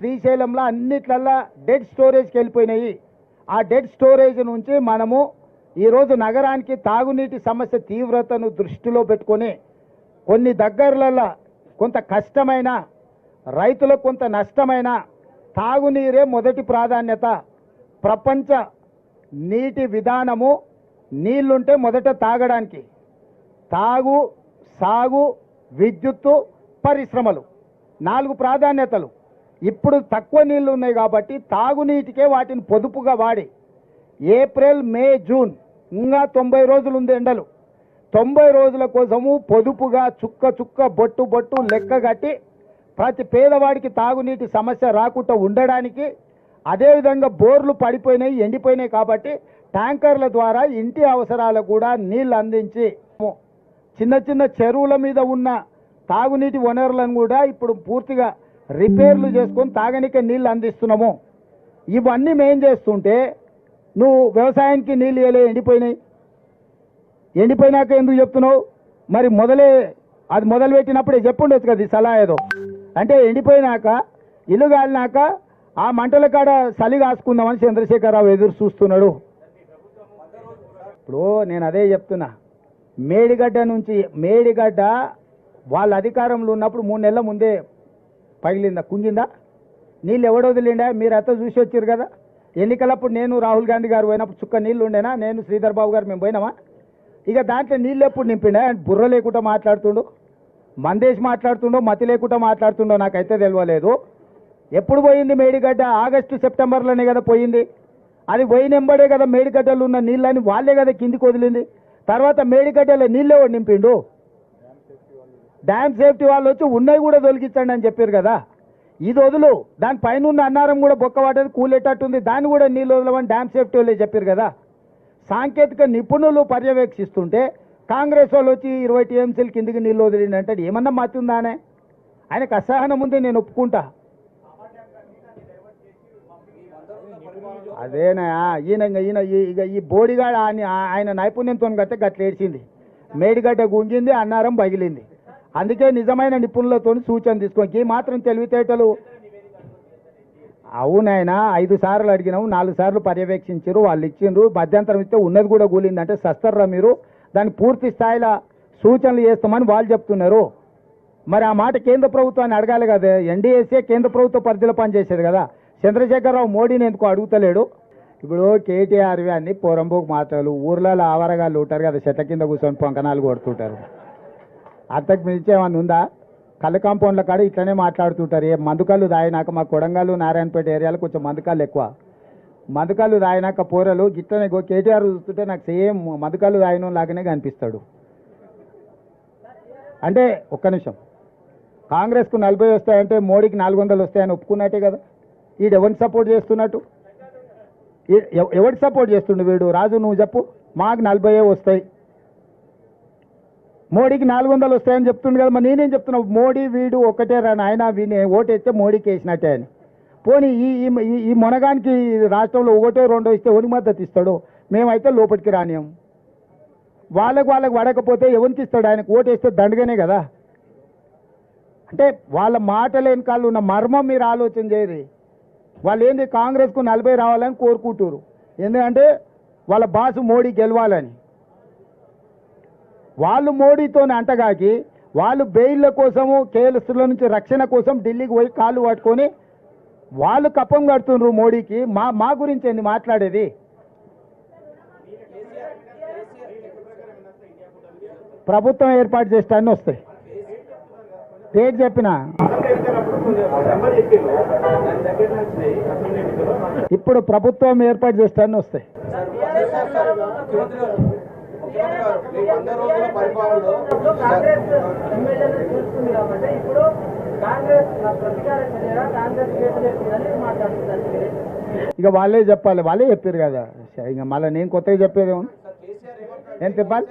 శ్రీశైలంలో అన్నిట్లల్లా డెడ్ స్టోరేజ్కి వెళ్ళిపోయినాయి. ఆ డెడ్ స్టోరేజ్ నుంచి మనము ఈరోజు నగరానికి తాగునీటి సమస్య తీవ్రతను దృష్టిలో పెట్టుకొని కొన్ని దగ్గరలలో కొంత కష్టమైన రైతులకు కొంత నష్టమైన తాగునీరే మొదటి ప్రాధాన్యత. ప్రపంచ నీటి విధానము నీళ్ళుంటే మొదట తాగడానికి. తాగు సాగు విద్యుత్తు పరిశ్రమలు. నాలుగు ప్రాధాన్యతలు. ఇప్పుడు తక్కువ నీళ్ళు ఉన్నాయి కాబట్టి తాగునీటికే వాటిని పొదుపుగా వాడి. ఏప్రిల్ మే జూన్ ఇంకా తొంభై రోజులు ఉంది ఎండలు. తొంభై రోజుల కోసము పొదుపుగా చుక్క చుక్క బొట్టు బొట్టు లెక్క కట్టి ప్రతి పేదవాడికి తాగునీటి సమస్య రాకుండా ఉండడానికి అదేవిధంగా బోర్లు పడిపోయినాయి ఎండిపోయినాయి కాబట్టి ట్యాంకర్ల ద్వారా ఇంటి అవసరాలకు కూడా నీళ్ళు అందించి చిన్న చిన్న చెరువుల మీద ఉన్న తాగునీటి వనరులను కూడా ఇప్పుడు పూర్తిగా రిపేర్లు చేసుకొని తాగనికే నీళ్ళు అందిస్తున్నాము. ఇవన్నీ మేం చేస్తుంటే నువ్వు వ్యవసాయానికి నీళ్ళు ఇవ్వలే ఎండిపోయినాయి. ఎండిపోయినాక ఎందుకు చెప్తున్నావు? మరి మొదలే అది మొదలు పెట్టినప్పుడే చెప్పుండొచ్చు కదా ఈ సలహా ఏదో అంటే ఎండిపోయినాక ఇల్లు కాలినాక ఆ మంటల కాడ చలి కాసుకుందామని చంద్రశేఖరరావు ఎదురు చూస్తున్నాడు. ఇప్పుడు నేను అదే చెప్తున్నా. మేడిగడ్డ నుంచి మేడిగడ్డ వాళ్ళ అధికారంలో ఉన్నప్పుడు మూడు నెలల ముందే పగిలిందా? కుంగిందా నీళ్ళు ఎవడు వదిలిండా? మీరు అంతా చూసి వచ్చారు కదా. ఎన్నికలప్పుడు నేను రాహుల్ గాంధీ గారు పోయినప్పుడు చుక్క నీళ్ళు ఉండేనా? నేను శ్రీధర్ బాబు గారు మేము పోయినామా? ఇక దాంట్లో నీళ్ళు ఎప్పుడు నింపిండా? బుర్ర లేకుండా మాట్లాడుతుండు. మందేష్ మాట్లాడుతుండో మతి లేకుండా మాట్లాడుతుండో నాకైతే తెలియలేదు ఎప్పుడు పోయింది మేడిగడ్డ? ఆగస్టు సెప్టెంబర్లోనే కదా పోయింది. అది పోయినెంబడే కదా మేడిగడ్డలు ఉన్న నీళ్ళని వాళ్ళే కదా కిందికి వదిలింది. తర్వాత మేడిగడ్డలో నీళ్ళు ఎవడు నింపిండు? డ్యామ్ సేఫ్టీ వాళ్ళు వచ్చి ఉన్నవి కూడా తొలగించండి అని చెప్పారు కదా. ఇది వదులు దాని పైన ఉన్న అన్నారం కూడా బొక్క పడ్డది కూలేటట్టుంది దాన్ని కూడా నీళ్ళు వదలమని డ్యామ్ సేఫ్టీ వాళ్ళే చెప్పారు కదా. సాంకేతిక నిపుణులు పర్యవేక్షిస్తుంటే కాంగ్రెస్ వాళ్ళు వచ్చి ఇరవై టీఎంసీలు కిందికి నీళ్ళు వదిలిండి అంటే ఏమన్నా మతి ఆయనకు అసహనం ఉంది నేను ఒప్పుకుంటా. అదేనా ఈయన ఈయన ఈ- ఇక ఈ బోడిగాడ ఆయన ఆయన నైపుణ్యంతో గట్టే గట్లేడ్చింది. మేడిగడ్డ గుంజింది అన్నారం పగిలింది. అందుకే నిజమైన నిపుణులతో సూచన తీసుకోండి ఈ మాత్రం తెలివితేటలు. అవునైనా ఐదు సార్లు అడిగినాము నాలుగు సార్లు పర్యవేక్షించారు వాళ్ళు ఇచ్చిండ్రు మధ్యంతరం ఇస్తే ఉన్నది కూడా కూలిందంటే సస్తర్రా మీరు? దాన్ని పూర్తి స్థాయిలో సూచనలు చేస్తామని వాళ్ళు చెప్తున్నారు. మరి ఆ మాట కేంద్ర ప్రభుత్వాన్ని అడగాలి కదా? ఎన్డీఎస్ఏ కేంద్ర ప్రభుత్వ పరిధిలో పనిచేసేది కదా. చంద్రశేఖరరావు మోడీని ఎందుకు అడుగుతలేడు? ఇప్పుడు కేటీఆర్ అన్ని పోరంబోకు మాటలు ఊర్లలో ఆవరగాళ్ళు ఉంటారు కదా చెట్ల కింద కూర్చొని పొంకనాలు కొడుతుంటారు. అంతకు మించి ఏమన్నా ఉందా? కళ్ళ కాంపౌండ్ల కాడ ఇట్లనే మాట్లాడుతుంటారు. ఏ మందుకళ్ళు దాయినాక మా కొడంగల్ నారాయణపేట ఏరియాలో కొంచెం మందుకళ్ళు ఎక్కువ. మందుకళ్ళు దాయినాక పోరలు గిట్లనే కేటీఆర్ చూస్తుంటే నాకు సేమ్ మందుకళ్ళు దాయిన లాగానే కనిపిస్తాడు. అంటే ఒక్క నిమిషం. కాంగ్రెస్కు నలభై వస్తాయంటే మోడీకి నాలుగు వందలు వస్తాయని ఒప్పుకున్నట్టే కదా. వీడు ఎవరిని సపోర్ట్ చేస్తున్నట్టు? ఈ- ఎవ- ఎవరికి సపోర్ట్ చేస్తుండు వీడు? రాజు నువ్వు చెప్పు. మాకు నలభై వస్తాయి. మోడీకి నాలుగు వందలు వస్తాయని చెప్తుండు కదా మరి నేనేం చెప్తున్నా? మోడీ వీడు ఒకటే రా నాయన వీని ఓటేస్తే మోడీకి వేసినట్టే అని. పోనీ ఈ ఈ- ఈ- ఈ మొనగానికి రాష్ట్రంలో ఒకటో రెండో ఇస్తే ఎవరికి మద్దతు ఇస్తాడు? మేమైతే లోపలికి రానియం. వాళ్ళకు వాళ్ళకు పడకపోతే ఎవరికి ఇస్తాడు? ఆయనకు ఓటేస్తే దండగానే కదా. అంటే వాళ్ళ మాటల వెనకాల ఉన్న మర్మం మీరు ఆలోచన చేయరు. వాళ్ళు ఏంది కాంగ్రెస్కు నలభై రావాలని కోరుకుంటారు ఎందుకంటే వాళ్ళ బాసు మోడీ గెలవాలని. వాళ్ళు మోడీతోనే అంటగాకి వాళ్ళు బెయిల్ల కోసము కేసుల నుంచి రక్షణ కోసం ఢిల్లీకి పోయి కాళ్ళు పట్టుకొని వాళ్ళు కప్పం కడుతున్నారు మోడీకి. మా మా గురించి ఏంది మాట్లాడేది? ప్రభుత్వం ఏర్పాటు చేస్తాన్ని వస్తాయి. డేట్ చెప్పిన. ఇప్పుడు ప్రభుత్వం ఏర్పాటు చేస్తాన్ని వస్తాయి. కాంగ్రెస్ ఎమ్మెల్యేలు చేస్తుంది కాబట్టి ఇప్పుడు కాంగ్రెస్ ప్రతీకార చర్యగా కాంగ్రెస్ కేసులు ఎత్తుందని మాట్లాడుతున్నారు మీరే. ఇక వాళ్ళే చెప్పాలి వాళ్ళే చెప్పారు కదా. ఇక మళ్ళీ నేను కొత్తగా చెప్పేది ఏం చెప్పాలి?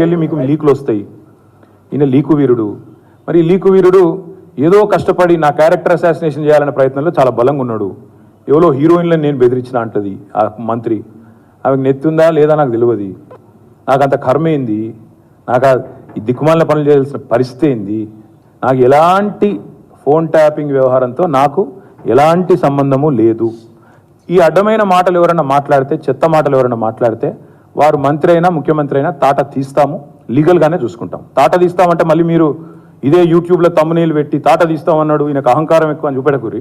వెళ్ళి మీకు లీకులు వస్తాయి. ఈయన లీకు వీరుడు. మరి లీకు వీరుడు ఏదో కష్టపడి నా క్యారెక్టర్ అసాసినేషన్ చేయాలనే ప్రయత్నంలో చాలా బలంగా ఉన్నాడు. ఎవరో హీరోయిన్లను నేను బెదిరించిన అంటది ఆ మంత్రి. ఆమెకు నెత్తుందా లేదా నాకు తెలియదు నాకు అంత కర్మ ఏంది? నాకు ఈ దిక్కుమాలిన పనులు చేయాల్సిన పరిస్థితి ఏంది? నాకు ఎలాంటి ఫోన్ ట్యాపింగ్ వ్యవహారంతో నాకు ఎలాంటి సంబంధము లేదు. ఈ అడ్డమైన మాటలు ఎవరైనా మాట్లాడితే చెత్త మాటలు ఎవరైనా మాట్లాడితే వారు మంత్రి అయినా ముఖ్యమంత్రి అయినా తాట తీస్తాము లీగల్గానే చూసుకుంటాం. తాట తీస్తామంటే మళ్ళీ మీరు ఇదే యూట్యూబ్లో తమ్మునీళ్ళు పెట్టి తాట తీస్తామన్నాడు ఈయనకు అహంకారం ఎక్కువ అని చూపెడకూరి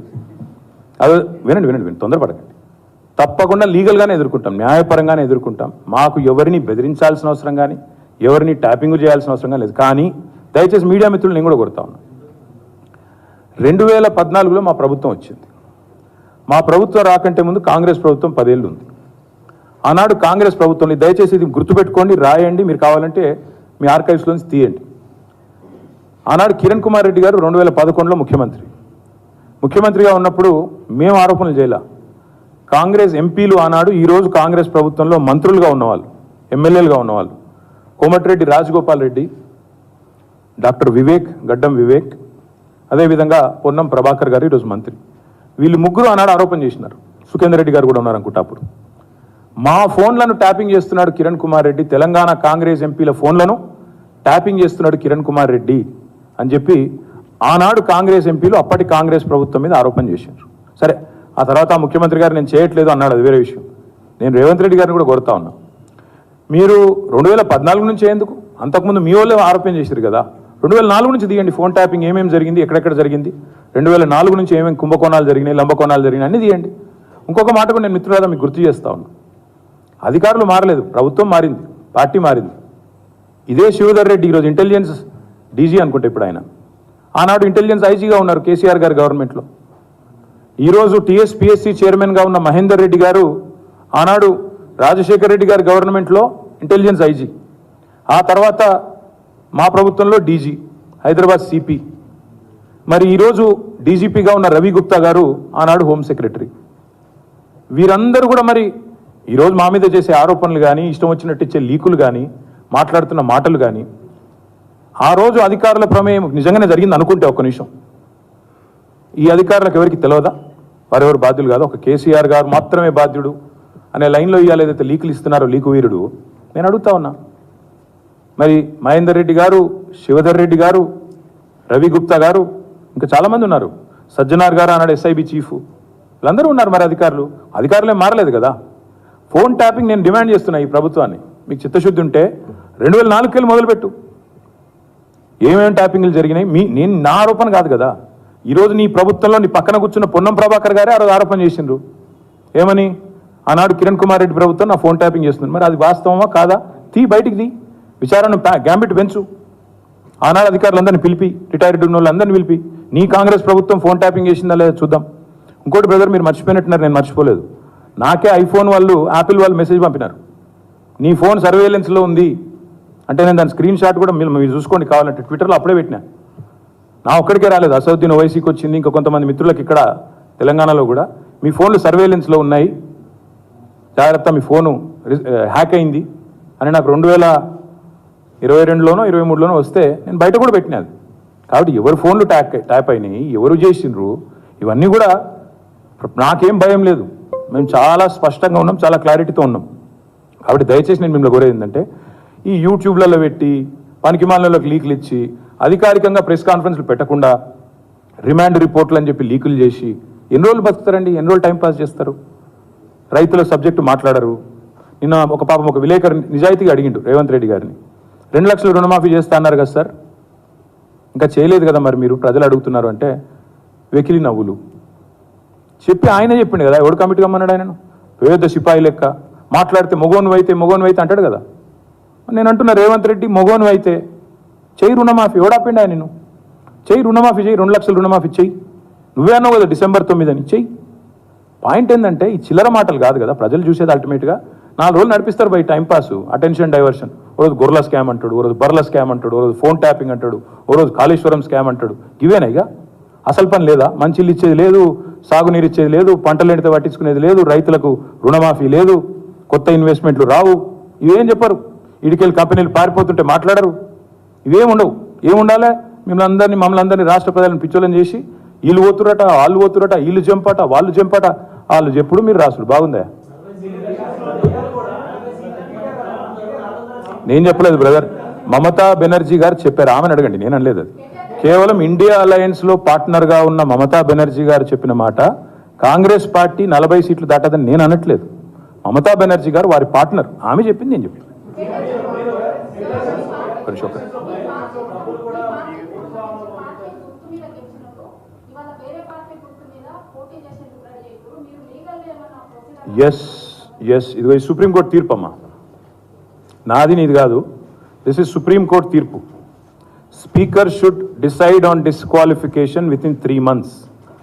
అది వినండి వినండి వినండి తొందరపడకండి. తప్పకుండా లీగల్గానే ఎదుర్కొంటాం న్యాయపరంగానే ఎదుర్కొంటాం. మాకు ఎవరిని బెదిరించాల్సిన అవసరం కానీ ఎవరిని ట్యాపింగ్ చేయాల్సిన అవసరం కానీ లేదు. కానీ దయచేసి మీడియా మిత్రులు నేను కూడా కొడతా ఉన్నా. రెండు వేల పద్నాలుగులో మా ప్రభుత్వం వచ్చింది. మా ప్రభుత్వం రాకంటే ముందు కాంగ్రెస్ ప్రభుత్వం పదేళ్ళు ఉంది. ఆనాడు కాంగ్రెస్ ప్రభుత్వంలో దయచేసి ఇది గుర్తుపెట్టుకోండి రాయండి మీరు కావాలంటే మీ ఆర్కైవ్స్లోంచి తీయండి. ఆనాడు కిరణ్ కుమార్ రెడ్డి గారు రెండు వేల పదకొండులో ముఖ్యమంత్రి. ముఖ్యమంత్రిగా ఉన్నప్పుడు మేము ఆరోపణలు చేయలే. కాంగ్రెస్ ఎంపీలు ఆనాడు ఈరోజు కాంగ్రెస్ ప్రభుత్వంలో మంత్రులుగా ఉన్నవాళ్ళు ఎమ్మెల్యేలుగా ఉన్నవాళ్ళు. కోమటిరెడ్డి రాజగోపాల్ రెడ్డి డాక్టర్ వివేక్ గడ్డం వివేక్ అదేవిధంగా పొన్నం ప్రభాకర్ గారు ఈరోజు మంత్రి. వీళ్ళు ముగ్గురు ఆనాడు ఆరోపణ చేసినారు. సుఖేందర్ రెడ్డి గారు కూడా ఉన్నారు అనుకుంటా అప్పుడు. మా ఫోన్లను ట్యాపింగ్ చేస్తున్నాడు కిరణ్ కుమార్ రెడ్డి. తెలంగాణ కాంగ్రెస్ ఎంపీల ఫోన్లను ట్యాపింగ్ చేస్తున్నాడు కిరణ్ కుమార్ రెడ్డి అని చెప్పి ఆనాడు కాంగ్రెస్ ఎంపీలు అప్పటి కాంగ్రెస్ ప్రభుత్వం మీద ఆరోపణ చేశారు సరే ఆ తర్వాత ముఖ్యమంత్రి గారు నేను చేయట్లేదు అన్నాడు అది వేరే విషయం. నేను రేవంత్ రెడ్డి గారిని కూడా కొడతా ఉన్నా. మీరు రెండు వేల పద్నాలుగు నుంచి ఎందుకు? అంతకుముందు మీ వాళ్ళే ఆరోపణ చేశారు కదా. రెండు వేల నాలుగు నుంచి తీయండి ఫోన్ ట్యాపింగ్ ఏమేమి జరిగింది ఎక్కడెక్కడ జరిగింది. రెండు వేల నాలుగు నుంచి ఏమేమి కుంభకోణాలు జరిగినాయి లంబకోణాలు జరిగినాయి అన్ని తీయండి. ఇంకొక మాట కూడా నేను మిత్రులారా మీకు గుర్తు చేస్తా ఉన్నా. అధికారులు మారలేదు ప్రభుత్వం మారింది పార్టీ మారింది. ఇదే శివధర్ రెడ్డి ఈరోజు ఇంటెలిజెన్స్ డీజీ అనుకుంటే ఇప్పుడు ఆయన. ఆనాడు ఇంటెలిజెన్స్ ఐజీగా ఉన్నారు కేసీఆర్ గారు గవర్నమెంట్లో ఈరోజు టీఎస్పీఎస్సీ చైర్మన్గా ఉన్న మహేందర్ రెడ్డి గారు ఆనాడు రాజశేఖర్ రెడ్డి గారి గవర్నమెంట్లో ఇంటెలిజెన్స్ ఐజీ ఆ తర్వాత మా ప్రభుత్వంలో డీజీ హైదరాబాద్ సిపి మరి ఈరోజు డీజీపీగా ఉన్న రవి గుప్తా గారు ఆనాడు హోమ్ సెక్రటరీ వీరందరూ కూడా మరి ఈరోజు మా మీద చేసే ఆరోపణలు కానీ ఇష్టం వచ్చినట్టు ఇచ్చే లీకులు కానీ మాట్లాడుతున్న మాటలు కానీ ఆ రోజు అధికారుల ప్రమేయం నిజంగానే జరిగింది అనుకుంటే ఒక్క నిమిషం. ఈ అధికారులకు ఎవరికి తెలియదా వారెవరు బాధ్యులు కాదు? ఒక కేసీఆర్ గారు మాత్రమే బాధ్యుడు అనే లైన్లో ఇవాళ ఏదైతే లీకులు ఇస్తున్నారో లీకు వీరుడు నేను అడుగుతా ఉన్నా. మరి మహేందర్ రెడ్డి గారు శివధర్ రెడ్డి గారు రవి గుప్తా గారు ఇంకా చాలామంది ఉన్నారు. సజ్జనార్ గారు అన్నాడు ఎస్ఐబి చీఫ్. వీళ్ళందరూ ఉన్నారు మరి అధికారులు. అధికారులే మారలేదు కదా. ఫోన్ ట్యాపింగ్ నేను డిమాండ్ చేస్తున్నా ఈ ప్రభుత్వాన్ని. మీకు చిత్తశుద్ధి ఉంటే రెండు వేల నాలుగుకెళ్ళి మొదలుపెట్టు. ఏమేమి ట్యాపింగ్లు జరిగినాయి? మీ నేను నా ఆరోపణ కాదు కదా. ఈరోజు నీ ప్రభుత్వంలో నీ పక్కన కూర్చున్న పొన్నం ప్రభాకర్ గారే ఆ రోజు ఆరోపణ చేసిండ్రు. ఏమని? ఆనాడు కిరణ్ కుమార్ రెడ్డి ప్రభుత్వం నా ఫోన్ ట్యాపింగ్ చేస్తుంది. మరి అది వాస్తవమా కాదా? తీ బయటికి తీ. విచారణ గ్యాంబిట్ పెంచు. ఆనాడు అధికారులందరినీ పిలిపి రిటైర్డ్ ఉన్న వాళ్ళందరినీ పిలిపి నీ కాంగ్రెస్ ప్రభుత్వం ఫోన్ ట్యాపింగ్ చేసిందా లేదా చూద్దాం. ఇంకోటి బ్రదర్ మీరు మర్చిపోయినట్టున్నారు నేను మర్చిపోలేదు. నాకే ఐఫోన్ వాళ్ళు యాపిల్ వాళ్ళు మెసేజ్ పంపినారు. నీ ఫోన్ సర్వేలెన్స్లో ఉంది. అంటే నేను దాని స్క్రీన్ షాట్ కూడా మీరు మీరు చూసుకోండి కావాలంటే. ట్విట్టర్లో అప్పుడే పెట్టినా. నా ఒక్కడికే రాలేదు. అసౌద్దీన్ ఓవైసీకి వచ్చింది. ఇంకా కొంతమంది మిత్రులకు ఇక్కడ తెలంగాణలో కూడా. మీ ఫోన్లు సర్వేలెన్స్లో ఉన్నాయి. జాగ్రత్త మీ ఫోను హ్యాక్ అయింది. అని నాకు రెండు వేల ఇరవై రెండులోనో ఇరవై మూడులోనో వస్తే నేను బయట కూడా పెట్టినది కాబట్టి ఎవరు ఫోన్లు ట్యాక్ ట్యాప్ అయినాయి ఎవరు చేసిండ్రు ఇవన్నీ కూడా నాకేం భయం లేదు. మేము చాలా స్పష్టంగా ఉన్నాం చాలా క్లారిటీతో ఉన్నాం. కాబట్టి దయచేసి నేను మిమ్మల్ని కోరేది ఏంటంటే ఈ యూట్యూబ్లలో పెట్టి పనికిమాలలోకి లీకులు ఇచ్చి అధికారికంగా ప్రెస్ కాన్ఫరెన్స్లు పెట్టకుండా రిమాండ్ రిపోర్ట్లు అని చెప్పి లీకులు చేసి ఎన్ని రోజులు బతుకుతారండి? ఎన్ని రోజులు టైం పాస్ చేస్తారు? రైతుల సబ్జెక్టు మాట్లాడరు. నిన్న ఒక పాపం ఒక విలేకరు నిజాయితీగా అడిగిండు రేవంత్ రెడ్డి గారిని. రెండు లక్షలు రుణమాఫీ చేస్తా అన్నారు కదా సార్? ఇంకా చేయలేదు కదా మరి మీరు? ప్రజలు అడుగుతున్నారు అంటే వెకిలి నవ్వులు. చెప్పి ఆయన చెప్పిండు కదా ఎవడు కమిటీ కమ్మన్నాడు ఆయనను? పేద సిపాయి లెక్క. మాట్లాడితే మొగోను అయితే మొగోను అయితే అంటాడు కదా. నేను అంటున్నా రేవంత్ రెడ్డి మొగోను అయితే చేయి రుణమాఫీ ఓడాపిండా నేను చేయి రుణమాఫీ చేయి రెండు లక్షలు రుణమాఫీ చెయ్యి. నువ్వే అన్నావు కదా డిసెంబర్ తొమ్మిది అని చెయ్యి. పాయింట్ ఏంటంటే ఈ చిల్లర మాటలు కాదు కదా ప్రజలు చూసేది అల్టిమేట్గా నాలుగు రోజులు నడిపిస్తారు బై టైంపాస్ అటెన్షన్ డైవర్షన్. ఓ రోజు గొర్రెల స్కామ్ అంటాడు ఓ రోజు బర్ల స్కామ్ అంటాడు ఓ రోజు ఫోన్ ట్యాపింగ్ అంటాడు ఓ రోజు కాళేశ్వరం స్కామ్ అంటాడు. ఇవేనా ఇక? అసలు పని లేదా? మంచి ఇచ్చేది లేదు సాగునీరు ఇచ్చేది లేదు పంటలు ఎండితే పట్టించుకునేది లేదు రైతులకు రుణమాఫీ లేదు కొత్త ఇన్వెస్ట్మెంట్లు రావు. ఇవేం చెప్పరు? ఇడికెళ్ళి కంపెనీలు పారిపోతుంటే మాట్లాడరు. ఇవేం ఉండవు ఏముండాలి? మిమ్మల్ని అందరినీ మమ్మల్ని అందరినీ రాష్ట్ర ప్రజలను పిచ్చోలని చేసి వీళ్ళు పోతురట వాళ్ళు పోతురట వీళ్ళు జంపట వాళ్ళు జంపట వాళ్ళు చెప్పుడు మీరు రాసుడు? బాగుందా? నేను చెప్పలేదు బ్రదర్. మమతా బెనర్జీ గారు చెప్పారు. ఆమెను అడగండి. నేను అనలేదు అది. కేవలం ఇండియా అలయన్స్లో పార్ట్నర్గా ఉన్న మమతా బెనర్జీ గారు చెప్పిన మాట కాంగ్రెస్ పార్టీ నలభై సీట్లు దాటదని నేను అనట్లేదు. మమతా బెనర్జీ గారు వారి పార్ట్నర్ ఆమె చెప్పింది నేను చెప్పాను ఒక్క నిమిషం, ఎస్ ఎస్ ఇదిగో ఈ సుప్రీంకోర్టు తీర్పు అమ్మా. నాది నీది కాదు. దిస్ ఇస్ సుప్రీంకోర్టు తీర్పు. Speaker should decide on disqualification within three months